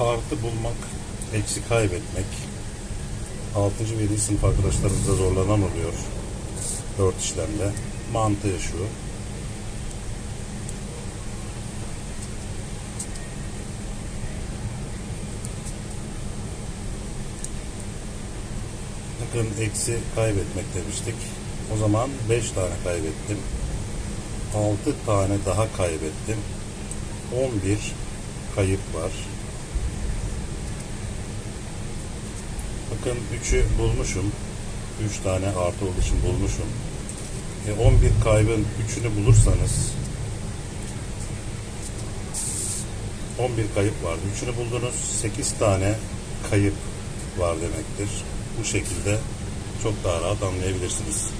artı bulmak, eksi kaybetmek. 6. ve 7. sınıf arkadaşlarımızda zorlanan oluyor. 4 işlemde. Mantığı şu. Bakın eksi kaybetmek demiştik. O zaman 5 tane kaybettim. 6 tane daha kaybettim. 11 kayıp var. Bakın 3'ü bulmuşum. 3 tane artı olduğu için bulmuşum. E 11 kaybın 3'ünü bulursanız 11 kayıp vardı. 3'ünü buldunuz. 8 tane kayıp var demektir. Bu şekilde çok daha rahat anlayabilirsiniz.